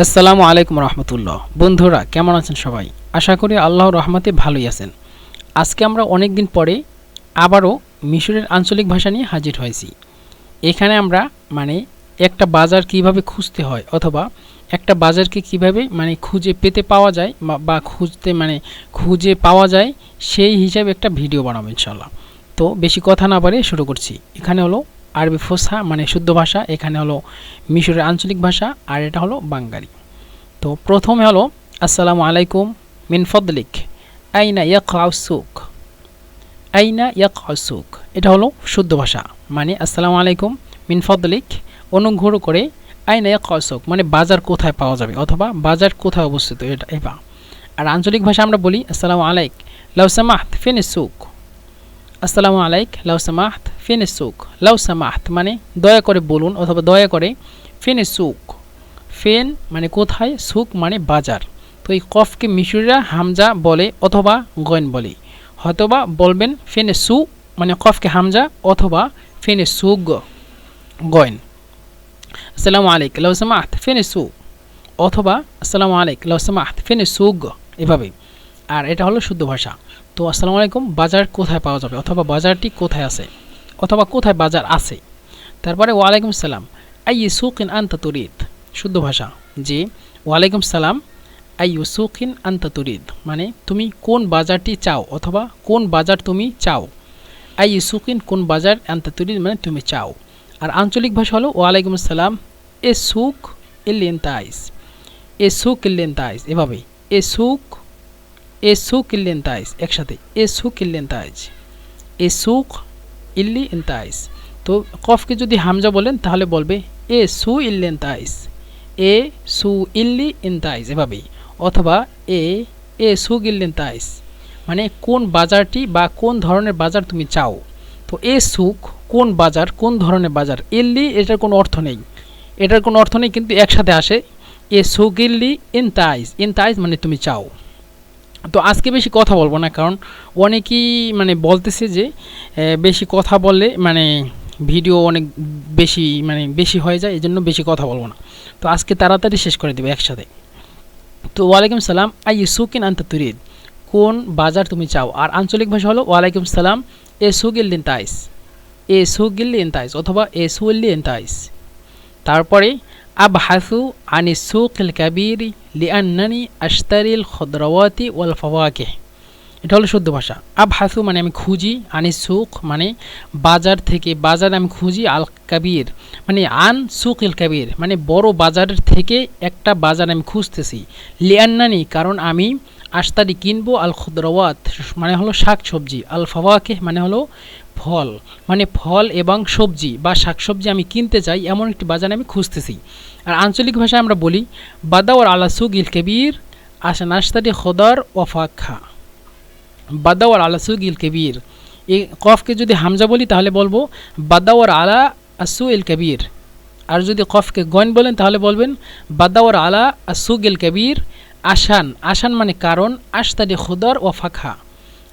আসসালামু আলাইকুম রহমতুল্লাহ। বন্ধুরা, কেমন আছেন সবাই? আশা করি আল্লাহর রহমতে ভালোই আছেন। আজকে আমরা অনেক দিন পরে আবারও মিশরের আঞ্চলিক ভাষা নিয়ে হাজির হয়েছি। এখানে আমরা মানে একটা বাজার কীভাবে খুঁজতে হয় অথবা একটা বাজারকে কীভাবে মানে খুঁজে পেতে পাওয়া যায় বা- খুঁজতে মানে খুঁজে পাওয়া যায়, সেই হিসাবে একটা ভিডিও বানাবো ইনশাল্লাহ তো বেশি কথা না বাড়িয়ে শুরু করছি। এখানে হলো আরবি ফোসা মানে শুদ্ধ ভাষা, এখানে হলো মিশরের আঞ্চলিক ভাষা আর এটা হলো বাঙ্গালি তো প্রথমে হলো, আসসালামু আলাইকুম মিন ফদলিক, আইনা ইয়াকাউ সুক, আইনা ইয়াকাউ সুক, এটা হলো শুদ্ধ ভাষা। মানে আসসালামু আলাইকুম মিন ফদলিক, অনুগ্রহ করে আইনা ইয়াকাউ সুক মানে বাজার কোথায় পাওয়া যাবে অথবা বাজার কোথায় অবস্থিত এটা এবা আর আঞ্চলিক ভাষা আমরা বলি, আসসালামু আলাইক, লাউ সামাহত ফিন সুক। আসসালামু আলাইক, লাউ সামাহত, ফিন সুক। লাউ সামাহত মানে দয়া করে বলুন অথবা দয়া করে ফিন সুক। ফেন মানে কোথায়, সুক মানে বাজার। তো এই কফকে মিশরিরা হামজা বলে অথবা গয়েন বলে। হয়তোবা বলবেন ফেনে সু মানে কফকে হামজা অথবা ফেনে সুগ গয়েন। আসসালামু আলাইক লাউসামাত ফেনে সু অথবা আসসালামু আলাইক লাউসামাত ফেনে সুগ এভাবে। আর এটা হলো শুদ্ধ ভাষা। তো আসসালামু আলাইকুম, বাজার কোথায় পাওয়া যাবে অথবা বাজারটি কোথায় আছে অথবা কোথায় বাজার আছে? তারপরে ওয়ালাইকুম সালাম আই সুকিন আন্তা তুরিদ? শুদ্ধ ভাষা যে ওয়ালাইকুম সালাম আই ইউসুকিন আন্তা তুরিদ। মানে তুমি কোন বাজারটি চাও অথবা কোন বাজার তুমি চাও? আই ইউসুকিন কোন বাজার আন্তা তুরিদ মানে তুমি চাও। আর আঞ্চলিক ভাষা হলো ওয়ালাইকুম সালাম, এ সুক ইল্লিন তাইস। এ সুক ইল্লিন তাইস এভাবে এ সুক এ সুক ইল্লিন তাইস, একসাথে। এ সুক ইল্লিন তাইজ এ সুক ইল্লি ইন তাইস। তো কফকে যদি হামজা বলেন, তাহলে বলবে এ সু ইল্লেন তাইস। এ সু ইল্লি ইন তাইস, এভাবেই। অথবা এ এ সু গিল্লেন তাইস। মানে কোন বাজারটি বা কোন ধরনের বাজার তুমি চাও। তো এ সুক কোন বাজার, কোন ধরনের বাজার? ইল্লি এটার কোনো অর্থ নেই। এটার কোনো অর্থ নেই, কিন্তু একসাথে আসে। এ সুগিল্লি ইন তাইস। ইন তাইস মানে তুমি চাও। তো আজকে বেশি কথা বলব না, কারণ অনেকেই মানে বলতেছে যে বেশি কথা বললে মানে ভিডিও অনেক বেশি মানে বেশি হয়ে যায় এই জন্য বেশি কথা বলব না। তো আজকে তাড়াতাড়ি শেষ করে দেবো একসাথে। তো ওয়ালাইকুম সালাম, আই সুকিন আন্ত তুরিদ। কোন বাজার তুমি চাও? আর আঞ্চলিক ভাষা হলো ওয়ালাইকুম সালাম, এ সুগিল্লিন তাইস। এ সুগিল্লিন তাইস, অথবা এ সুল্লিন তাইস। তারপরে আব হাসু আনি সুকিল কাবির লিআন্নানি আশতারিল খদ্রাওয়াতি ওয়াল ফাওয়াকে এটা হলো শুদ্ধ ভাষা। আব হাসু মানে আমি খুঁজি আনি সুখ মানে বাজার থেকে, বাজার আমি খুঁজি আল কাবির মানে আন সুকিল কাবির মানে বড় বাজারের থেকে একটা বাজার আমি খুঁজতেছি। লিয়ান্নানি কারণ আমি আস্তারি কিনবো আল খুদ্রওয়াত মানে হলো শাক সবজি, আল ফাওয়াকে মানে হলো ফল মানে ফল এবং সবজি বা শাকসবজি আমি কিনতে চাই এমন একটি বাজার আমি খুঁজতেছি। আর আঞ্চলিক ভাষায় আমরা বলি, বাদাওয়ার আলা সুগিল কবির, আসা নাস্তাটি খোদার ওয়াফাক্ষা বাদাওয়ার আলা সুগিল কবির। এই কফকে যদি হামজা বলি, তাহলে বলব, বাদাওয়ার আলা আসু ইল কবির। আর যদি কফকে গন বলেন, তাহলে বলবেন, বাদাওয়ার আলা আসুগিল কবির আসান আসান মানে কারণ আস্তাদি খুদর ও ফাঁকা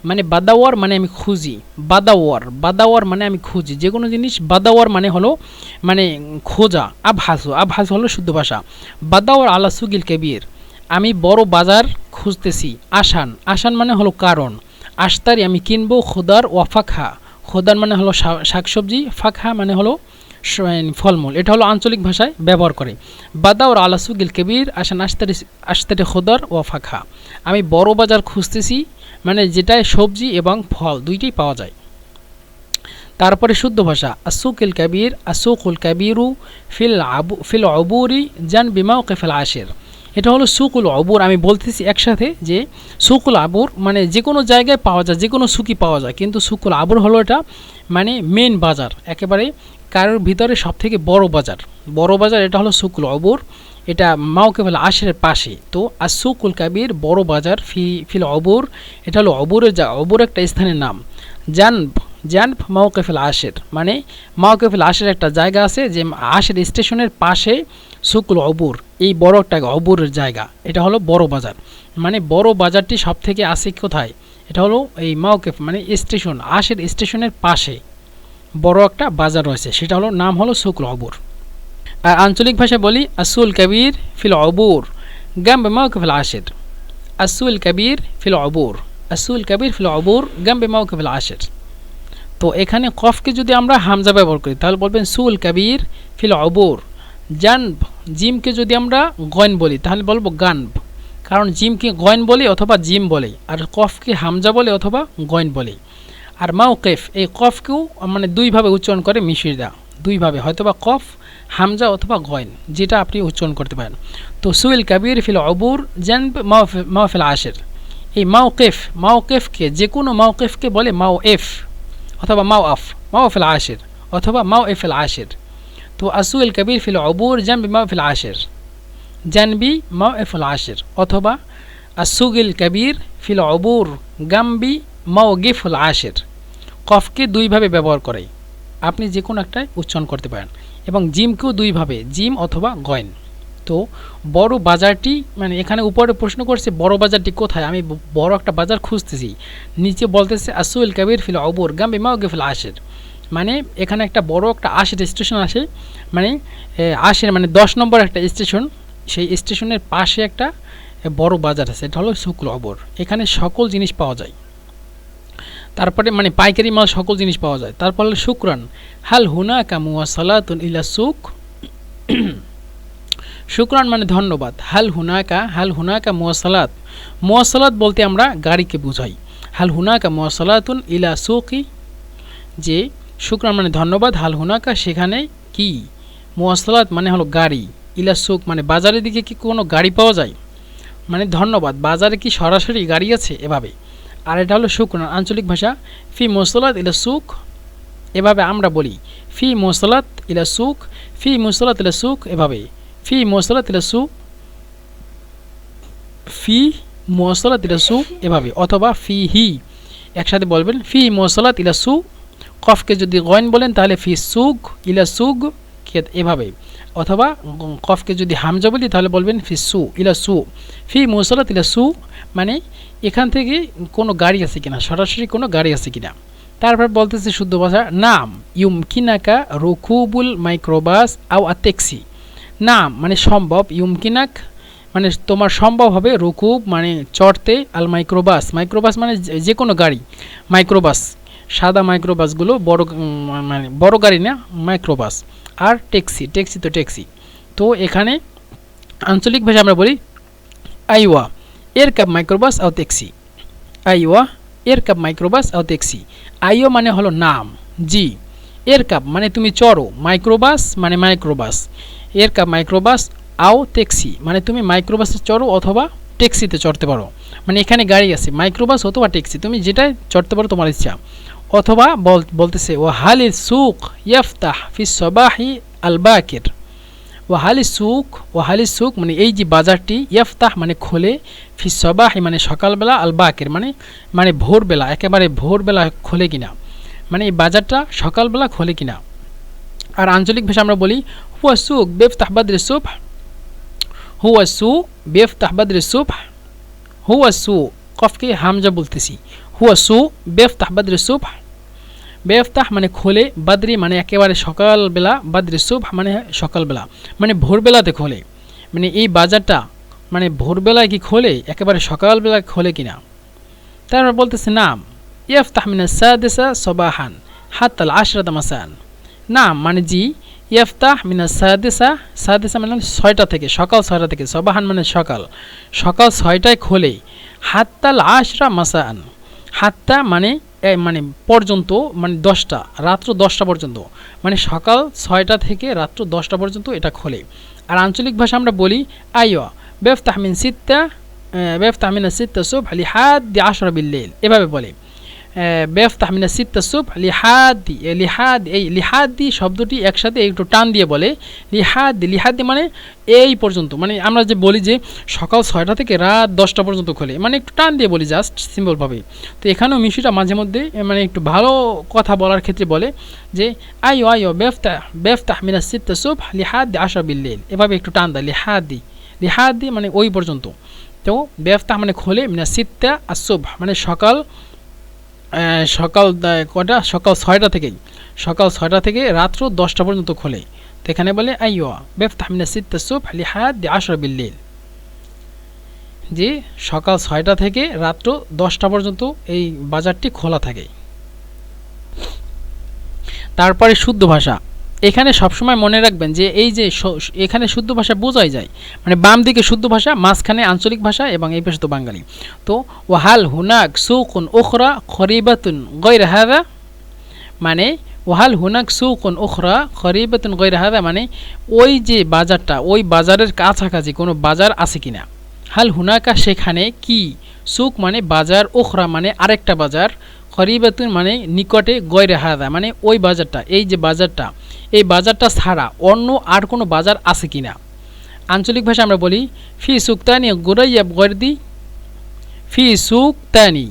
মানে বাদাওয়ার মানে আমি খুঁজি। বাদাওয়ার বাদাওয়ার মানে আমি খুঁজি। যে কোনো জিনিস বাদাওয়ার মানে হলো মানে খোঁজা, আবহাসু। আবহাসু হলো শুদ্ধ ভাষা। বাদাওয়ার আলা সুগিল কবির। আমি বড় বাজার খুঁজতেছি, আসান। আসান মানে হলো কারণ। আস্তারি আমি কিনবো খোদার ও ফাঁকা খোদার মানে হলো শাকসবজি ফাঁকা মানে হলো ফলমূল। এটা হলো আঞ্চলিক ভাষায় ব্যবহার করে। বাদা ওর আলা সুগিল কবির, আসান আস্তারি আস্তারি খোদার ও ফাঁকা আমি বড় বাজার খুঁজতেছি মানে যেটায় সবজি এবং ফল দুইটাই পাওয়া যায়। তারপরে শুদ্ধ ভাষা, আসুকিল কাবির, আসুকুল কাবিরু ফিল আবু, ফিল অবুরি জান বিমা ফেল আশের। এটা হলো সুকুল অবুর আমি বলতেছি একসাথে যে সুকুল আবুর মানে যে কোনো জায়গায় পাওয়া যায় যে কোনো সুকি পাওয়া যায়, কিন্তু সুকুল আবুর হলো এটা মানে মেন বাজার। একেবারে কারোর ভিতরে সব থেকে বড় বাজার। বড় বাজার এটা হলো সুকুল অবুর। এটা মাওকেফেল আশের পাশে। তো আসুকুল কাবির বড় বাজার ফি, ফিল অবুর। এটা হলো অবুরের যা, অবুর একটা স্থানের নাম। জানব জানব মাওকেফেল আশের। মানে মাওকেফেল আশের একটা জায়গা আছে যে আশের স্টেশনের পাশে সুকুল অবুর। এই বড় একটা অবুরের জায়গা। এটা হলো বড় বাজার। মানে বড় বাজারটি সব থেকে আসে কোথায়? এটা হলো এই মাওকেফ মানে স্টেশন, আশের স্টেশনের পাশে। বড় একটা বাজার রয়েছে, সেটা হলো, নাম হলো সুকুল অবুর। আর আঞ্চলিক ভাষায় বলি আসুল কবির ফিল অবুর গাম বেমাউকে ফিল আশের। আসুল কবির ফিল অবুর আসুল কবির ফিল অবুর গাম বেমাউকে ফিল আশের। তো এখানে কফকে যদি আমরা হামজা ব্যবহার করি, তাহলে বলবেন সুল কবির ফিল অবুর। জানব, জিমকে যদি আমরা গয়ন বলি, তাহলে বলব গানব। কারণ জিমকে গয়ন বলে অথবা জিম বলে, আর কফকে হামজা বলে অথবা গয়ন বলে। আর মাউকেফ এই কফকেও মানে দুইভাবে উচ্চারণ করে মিশিরদা। দুইভাবে, হয়তোবা কফ, হামজা অথবা গয়ন যেটা আপনি উচ্চারণ করতে পারেন। তো সুইল কাবির ফিল অবুর জানব মাওফিল আশের। এই মাউকেফ মাউকেফকে যে কোনো মাউকেফকে বলে মাও এফ অথবা মাও আফ মাওফিল আশের, অথবা মাও এফিল আশের। তো আসুল কবির ফিল অবুর জানবি মাওফিল আশের। জানবি মাও এফিল আশের, অথবা আসুগিল কবির ফিল অবুর গাম্বি মাও গিফুল আশের। কফকে দুইভাবে ব্যবহার করে। আপনি যে কোনো একটাই উচ্চারণ করতে পারেন এবং জিমকেও দুইভাবে, জিম অথবা গয়েন। তো বড় বাজারটি মানে এখানে উপরে প্রশ্ন করছে, বড় বাজারটি কোথায়? আমি বড় একটা বাজার খুঁজতেছি। নিচে বলতেছে, আসুল কবির ফিল অবুর মাও গিফুল আশের। মানে এখানে একটা বড় একটা আশের স্টেশন আসে। মানে আশের মানে দশ নম্বর একটা স্টেশন। সেই স্টেশনের পাশে একটা বড় বাজার আছে। এটা হলো শুক্ল অবর এখানে সকল জিনিস পাওয়া যায়। তারপরে মানে পাইকারি মাল সকল জিনিস পাওয়া যায়। তারপর শুক্রান। হাল হুনা কামুয়া সালাতুন ইলা সুক শুক্রান মানে ধন্যবাদ। হাল হুনাকা হাল হুনাকা মুয়াসালাত মুয়াসালাত বলতে আমরা গাড়িকে বুঝাই। হাল হুনাকা মুয়াসালাতুন ইলা সুকি যে শুক্রান মানে ধন্যবাদ, হাল হুনাকা সেখানে কি? মুয়াসালাত মানে হলো গাড়ি। ইলা সুক মানে বাজারের দিকে কি কোনো গাড়ি পাওয়া যায়? মানে ধন্যবাদ। বাজারে কি সরাসরি গাড়ি আছে এভাবে? আর এটা হলো শুকনো আঞ্চলিক ভাষা, ফি মুসলাত ইলা সুক, এভাবে আমরা বলি। ফি মুসলাত ইলা সুখ ফি মুসলাত ইলা সুক, এভাবে। ফি মুসলাত ইলা সুক, ফি মুসলাত ইলা সুক, এভাবে। অথবা ফি হি, একসাথে বলবেন, ফি মুসলাত ইলা সুক, কফকে যদি গয়ন বলেন তাহলে ফি সুগ ইলা সুগ খেত এভাবে অথবা কফকে যদি হামজা বলি, তাহলে বলবেন, ফি সু, ইলা সু। ফি মুসলাত ইলা সু মানে এখান থেকে কোনো গাড়ি আছে কিনা, সরাসরি কোনো গাড়ি আছে কিনা। তারপর বলতেছে শুদ্ধ ভাষা, নাম, ইউমকিনাকা রুকুবুল মাইক্রোবাস আও আতেক্সি নাম মানে সম্ভব, ইউমকিনাক মানে তোমার সম্ভব হবে রুকুব মানে চড়তে আল মাইক্রোবাস। মাইক্রোবাস মানে যে কোনো গাড়ি, মাইক্রোবাস। সাদা মাইক্রোবাসগুলো বড় মানে বড় গাড়ি না, মাইক্রোবাস। আর ট্যাক্সি ট্যাক্সি তো ট্যাক্সি। তো এখানে আঞ্চলিক ভাষা আমরা বলি আইওয়া এর কাপ মাইক্রোবাস আও ট্যাক্সি। আইওয়া এর কাপ মাইক্রোবাস আও ট্যাক্সি। আইও মানে হলো নাম, জি। এর কাপ মানে তুমি চড়ো, মাইক্রোবাস মানে মাইক্রোবাস। এর কাপ মাইক্রোবাস আও ট্যাক্সি মানে তুমি মাইক্রোবাসে চড়ো অথবা ট্যাক্সিতে চড়তে পারো। মানে এখানে গাড়ি আছে, মাইক্রোবাস অথবা ট্যাক্সি, তুমি যেটাই চড়তে পারো তোমার ইচ্ছা। অথবা বল, বলতেছে ও হালি সুক ইয়াফতাহ ফি সবাহি আল হালি সুক ও হালি সুক মানে এই যে বাজারটি, ইয়াফতাহ মানে খোলে, ফি সবাহি মানে সকালবেলা আল বাকির মানে মানে ভোরবেলা, একেবারে ভোরবেলা খোলে কিনা। মানে এই বাজারটা সকালবেলা খোলে কিনা। আর আঞ্চলিক ভাষা আমরা বলি, হুয়া সুক বেফতাহ বাদরে সুব হুয়া সু বেফতাহ বাদরে সুব হুয়া সু কফকে হামজা বলতেছি। হুয়া সু, বেফতাহ বাদরে সুব বেফতাহ মানে খোলে, বাদরি মানে একেবারে সকালবেলা, বাদরি সুব মানে সকালবেলা। মানে ভোরবেলাতে খোলে। মানে এই বাজারটা মানে ভোরবেলায় কি খোলে, একেবারে সকালবেলা খোলে কিনা? তারপর বলতেছে, নাম, ইয়ফতাহ মিনা সাদেসা সবাহান, হাত্তাল আশরাত মাসান। নাম মানে জি, ইয়ফতাহ মিনা সাদেসা সাদেসা মানে ছয়টা থেকে, সকাল ছয়টা থেকে, সবাহান মানে সকাল। সকাল ছয়টায় খোলে, হাত্তাল আশরা মাসান। হাত্তা মানে মানে পর্যন্ত মানে দশটা, রাত্র দশটা পর্যন্ত। মানে সকাল ছয়টা থেকে রাত্র দশটা পর্যন্ত এটা খোলে। আর আঞ্চলিক ভাষা আমরা বলি, আইয়া বেফ মিন সিত্তা বেফতাহ মিনা সিত্তা আলি হাত দিয়ে আশরা বিল্লেল এভাবে বলে। বেফতাহ মিনা সিত্তা সুব লিহাদি লিহাদ, এই লিহাদি শব্দটি একসাথে একটু টান দিয়ে বলে। লিহাদি লিহাদি মানে এই পর্যন্ত মানে আমরা যে বলি যে সকাল ছয়টা থেকে রাত দশটা পর্যন্ত খোলে মানে একটু টান দিয়ে বলি জাস্ট সিম্পলভাবে তো এখানেও মিশুটা মাঝে মধ্যে মানে একটু ভালো কথা বলার ক্ষেত্রে বলে যে আইও আইও বেফতাহ বেফতাহ মিনা সিত্তা সুব লিহাদি আশরা বিল্লেল। এভাবে একটু টান দেয়, লিহাদি লিহাদি মানে ওই পর্যন্ত। তো বেফতাহ মানে খোলে মিনা সিত্তা আসুব মানে সকাল সকাল কটা সকাল ছয়টা থেকেই। সকাল ছয়টা থেকে রাত্র দশটা পর্যন্ত খোলে। এখানে বলে আশর বিল্লিল যে সকাল ছয়টা থেকে রাত্র দশটা পর্যন্ত এই বাজারটি খোলা থাকে। তারপরে শুদ্ধ ভাষা এখানে সবসময় মনে রাখবেন যে এই যে এখানে শুদ্ধ ভাষা বোঝাই যায়। মানে বাম দিকে শুদ্ধ ভাষা, মাঝখানে আঞ্চলিক ভাষা এবং এই পাশে তো বাঙালি। তো, ওয়াহাল হুনাক সুকুন ওখরা খরিবাতুন গৈর হাদা মানে ওয়াহাল হুনাক সুকুন ওখরা খরিবাতুন গৈর হাদা মানে ওই যে বাজারটা, ওই বাজারের কাছাকাছি কোনো বাজার আছে কিনা। হাল হুনাকা সেখানে কি? সুক মানে বাজার ওখরা মানে আরেকটা বাজার খরিবাতুন মানে নিকটে গৈর হাদা মানে ওই বাজারটা, এই যে বাজারটা, এই বাজারটা ছাড়া অন্য আর কোনো বাজার আছে কি না আঞ্চলিক ভাষা আমরা বলি, ফি সুক্তানি গুরাইয়াব গর্দি ফি সুক্তানি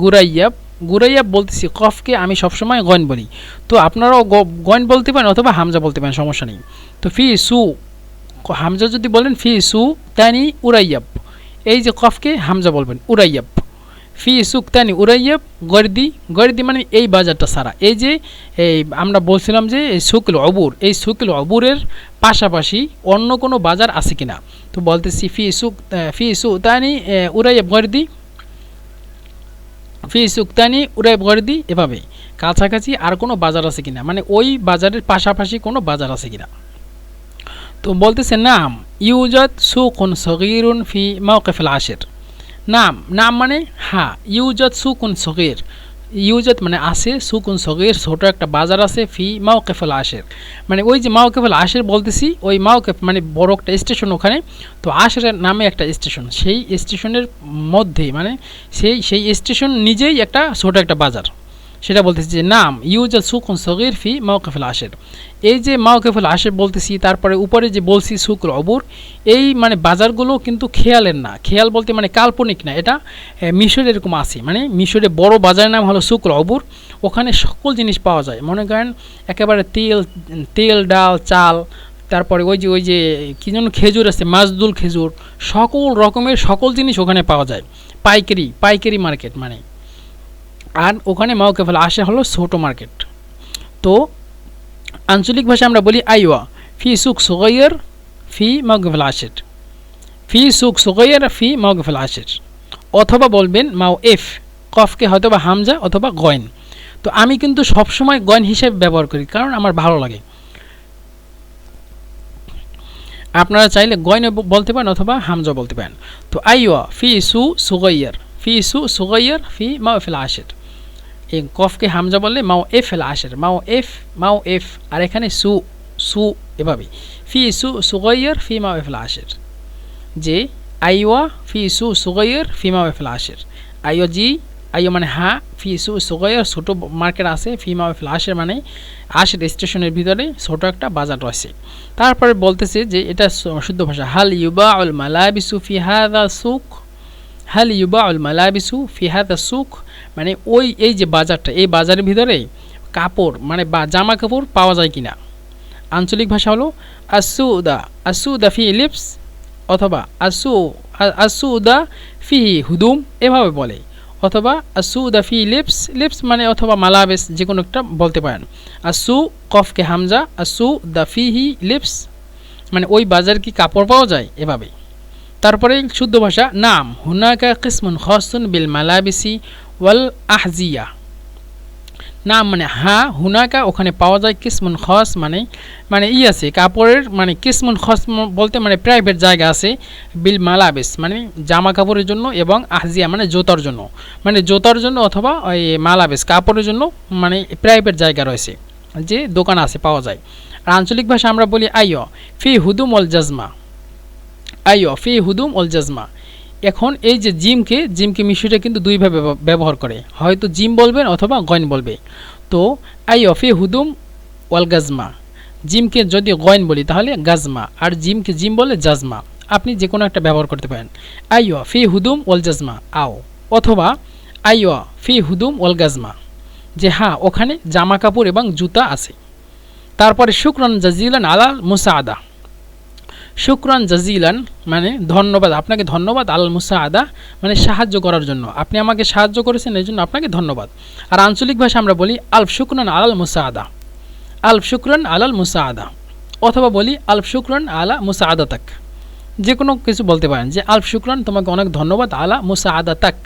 গুরাইয়াব গুরাইয়াব বলতেছি কফকে আমি সবসময় গন বলি। তো আপনারাও গন বলতে পারেন অথবা হামজা বলতে পারেন, সমস্যা নেই। তো ফি সু, হামজা যদি বলেন, ফি সু তানি উরাইয়াব, এই যে কফকে হামজা বলবেন, উরাইয়াব। ফি সুক্তানি উরাইয়াব গর্দি গর্দি মানে এই বাজারটা সারা। এই যে এই আমরা বলছিলাম যে এই শুক্ল অবুর এই শুক্ল অবুরের পাশাপাশি অন্য কোনো বাজার আছে কিনা? তো বলতেছি ফি সুক ফি আহ, উরাইয়াব গর্দি। ফি সুক্তানি উরাইব গর্দি এভাবে কাছাকাছি আর কোনো বাজার আছে কিনা? মানে ওই বাজারের পাশাপাশি কোনো বাজার আছে কিনা? তো বলতেছে নাম ইউজাদ সুকুন সগিরুন ফি মাওকেফিল আশের। নাম নাম মানে হা, ইউজত সুকুন সগির। ইউজত মানে আসে সুকুন সগির, ছোট একটা বাজার আছে, ফি মাওকেফল আশের। মানে ওই যে মাওকেফল আশের বলতেছি, ওই মাওকেফ মানে বড় একটা স্টেশন ওখানে। তো আশের নামে একটা স্টেশন, সেই স্টেশনের মধ্যে মানে সেই সেই স্টেশন নিজেই একটা ছোট একটা বাজার। সেটা বলতেছি যে, নাম ইউজাদ সুকুন সগির ফি মাওকেফল আশের। এই যে মাওকেফুল আশের বলতেছি, তারপরে উপরে যে বলছি শুক্র অবুর, এই মানে বাজারগুলো কিন্তু খেয়ালের না। খেয়াল বলতে মানে কাল্পনিক না, এটা মিশরে এরকম আছে। মানে মিশরে বড় বাজারের নাম হলো শুক্র অবুর। ওখানে সকল জিনিস পাওয়া যায়। মনে করেন, একেবারে তেল তেল, ডাল, চাল, তারপরে ওই যে ওই যে, কী যেন খেজুর আছে, মাজদুল খেজুর, সকল রকমের সকল জিনিস ওখানে পাওয়া যায়। পাইকারি পাইকারি মার্কেট মানে। আর ওখানে মাওকেফল আসে হলো ছোটো মার্কেট। তো আঞ্চলিক ভাষায় আমরা বলি আইওয়া, ফি সুক সুগৈর ফি মগফল আশের ফি সুক সুগৈর ফি মগফল আশের অথবা বলবেন মাও এফ, কফকে হয়তো বা হামজা অথবা গয়ন। তো আমি কিন্তু সবসময় গয়ন হিসেবে ব্যবহার করি, কারণ আমার ভালো লাগে। আপনারা চাইলে গয়ন বলতে পারেন অথবা হামজা বলতে পারেন। তো আইওয়া, ফি সু সুগৈর ফি সু সুগৈর ফি মাওফিল আশের এই কফকে হামজা বললে মাও এফ এল আশের, মাও এফ মাও এফ, আর এখানে সু সু এভাবে ফি সু সুগৈর ফি মাও এফ আশের। যে, আইওয়া, ফি সু সুগৈর ফি মাও এফ আশের। আইও জি আইও মানে হা, ফি সু সুগৈর ছোটো মার্কেট আছে, ফি মাও এফ আশের মানে আশের স্টেশনের ভিতরে ছোট একটা বাজার রয়েছে। তারপরে বলতেছে যে, এটা শুদ্ধ ভাষা, হাল ইউবা উল মালাবিসু ফি হাদা সুক ইউবা উল মালাবিসু ফি হাদা সুক মানে ওই, এই যে বাজারটা, এই বাজারের ভিতরে কাপড় মানে বা জামা কাপড় পাওয়া যায় কিনা? আঞ্চলিক ভাষা হলো আসু আসুদা আসুদা ফি লিপস অথবা আসু আ- আসুদা ফি হুদুম এভাবে বলে। অথবা আসু আসুদা ফি লিপস লিপস মানে অথবা মালাবেস যে কোনো একটা বলতে পারেন। আসু কফকে হামজা আসু দা ফি হি লিপস মানে ওই বাজার কি কাপড় পাওয়া যায়? এভাবে তারপরে শুদ্ধ ভাষা, নাম। হুনাকা কিসমুন খসুন বিল মালাবিসি ওয়াল আহজিয়া। নাম মানে হা, হুনাকা, ওখানে পাওয়া যায় কিসমুন খস মানে মানে ই আছে, কাপড়ের মানে কিসমুন খস বলতে মানে প্রাইভেট জায়গা আছে, বিল মালাবেস মানে জামা কাপড়ের জন্য এবং আহজিয়া মানে জোতার জন্য। মানে জোতার জন্য অথবা ওই মালাবেস, কাপড়ের জন্য মানে প্রাইভেট জায়গা রয়েছে, যে দোকান আছে, পাওয়া যায়। আর আঞ্চলিক ভাষা আমরা বলি আইয়, ফি হুদুম অল জাজমা। আইয়, ফি হুদুম অল জাজমা। এখন এই যে জিমকে জিমকে মিশুরে কিন্তু দুইভাবে ব্যবহার করে। হয়তো জিম বলবেন অথবা গয়ন বলবে। তো আইয়, ফি হুদুম ওয়াল গাজমা। জিমকে যদি গয়ন বলি, তাহলে গাজমা। আর জিমকে জিম বলে জাজমা। আপনি যে কোনো একটা ব্যবহার করতে পারেন। আইয়, ফি হুদুম ওয়াল জাজমা। আও। অথবা আইয়, ফি হুদুম ওয়াল গাজমা। যে হ্যাঁ ওখানে জামা কাপড় এবং জুতা আছে। তারপরে শুক্রান জাজিলান আলাল মুসাআদা শুক্রান জাজিলান মানে ধন্যবাদ, আপনাকে ধন্যবাদ আল মুসাআদা মানে সাহায্য করার জন্য। আপনি আমাকে সাহায্য করেছেন, এই জন্য আপনাকে ধন্যবাদ। আর আঞ্চলিক ভাষা আমরা বলি আলফ শুক্রান আলাল মুসাআদা আলফ শুক্রান আলাল মুসাআদা অথবা বলি আলফ শুক্রান আলা মুসা আদাতাক যে কোনো কিছু বলতে পারেন যে, আলফ শুক্রান, তোমাকে অনেক ধন্যবাদ, আলা মুসা আদাতাক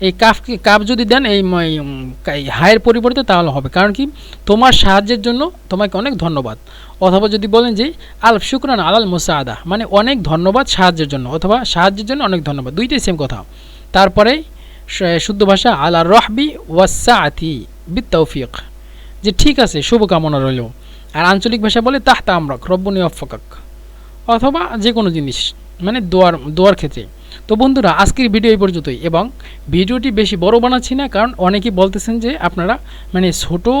এই কাফকে কাপ যদি দেন, এই হায়ের পরিবর্তে তাহলে হবে। কারণ কি? তোমার সাহায্যের জন্য তোমাকে অনেক ধন্যবাদ। অথবা যদি বলেন যে আলফ শুক্রান আলাল মুসা আদা মানে অনেক ধন্যবাদ সাহায্যের জন্য, অথবা সাহায্যের জন্য অনেক ধন্যবাদ। দুইটাই সেম কথা। তারপরে শুদ্ধ ভাষা আলা রহবি ওয়াসাআতি বিত তৌফিক যে ঠিক আছে, শুভকামনা রইল। আর আঞ্চলিক ভাষা বলে তাহতা আমরক রব্বনি অফকাক। অথবা যে কোনো জিনিস মানে দোয়ার দোয়ার ক্ষেত্রে। তো বন্ধুরা আজকের ভিডিও এই পর্যন্তই এবং ভিডিওটি বেশি বড় বানাচ্ছি না কারণ অনেকেই বলতেছেন যে আপনারা মানে ছোটো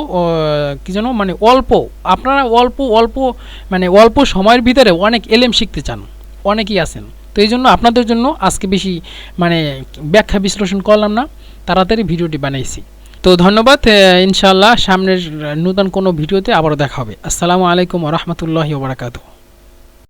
কী যেন মানে অল্প আপনারা অল্প অল্প মানে অল্প সময়ের ভিতরে অনেক এলেম শিখতে চান অনেকেই আছেন। তো এই জন্য আপনাদের জন্য আজকে বেশি মানে ব্যাখ্যা বিশ্লেষণ করলাম না তাড়াতাড়ি ভিডিওটি বানাইছি। তো ধন্যবাদ আহ, ইনশাআল্লাহ সামনের নতুন কোনো ভিডিওতে আবারও দেখা হবে। আসসালামু আলাইকুম রহমতুল্লাহি ওবরাকাতু